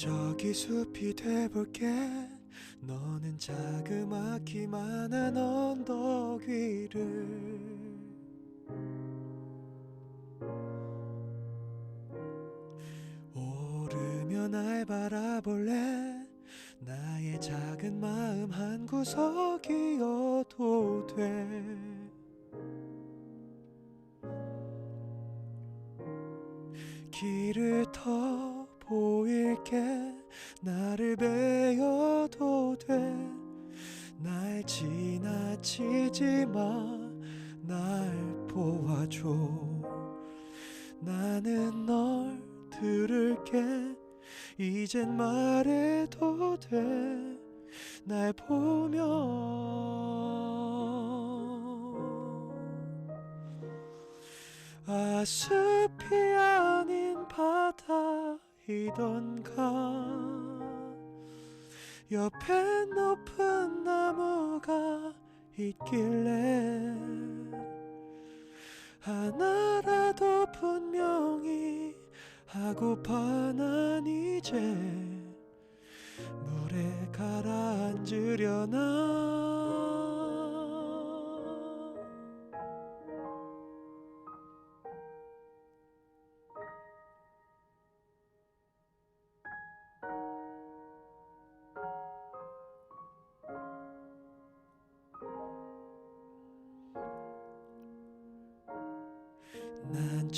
저기 숲이 돼볼게. 너는 자그마키만한 언덕 위를. 오르며 날 바라볼래? 나의 작은 마음 한 구석이어도 돼. 길을 더 보일 지나치지 마 날 보아줘. 나는 널 들을게. 이젠 말해도 돼. 날 보며. 아 숲이 아닌 바다이던가. 옆에 높은 나무가 있길래 하나라도 분명히 하고파 난 이제 물에 가라앉으려나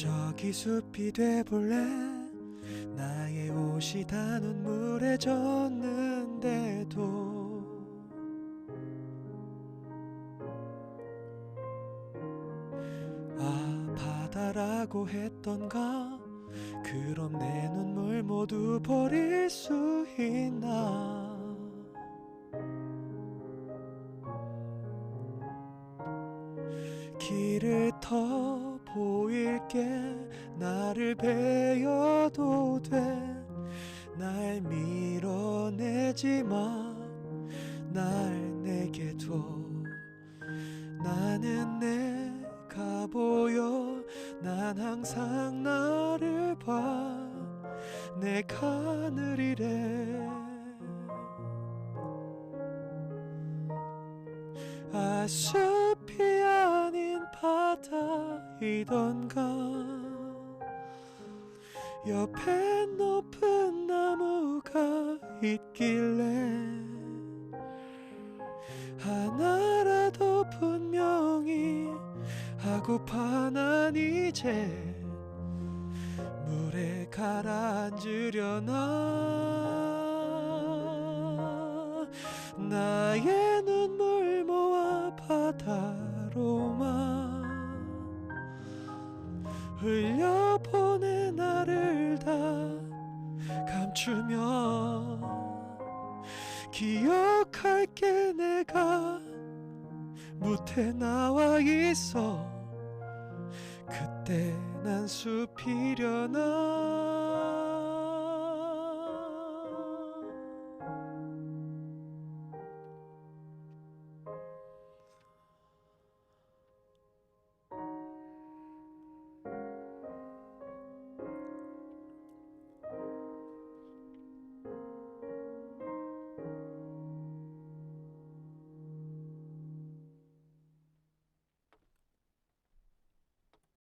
저기 숲이 돼볼래? 나의 옷이 다 눈물에 젖는데도. 아 바다라고 했던가? 그럼 내 눈물 모두 버릴 수 있나? 길을 더 보일게. 나를 베어도 돼. 날 밀어내지 마날 내게 둬. 나는 내가 보여. 난 항상 나를 봐내 가늘이래. 아닌 바다 이던가. 옆에 높은 나무가 있길래 하나라도 분명히 하고파 난 이제 물에 가라앉으려나. 나 흘려보내 나를 다 감추며 기억할게 내가 무태 나와 있어. 그때 난 숲이려나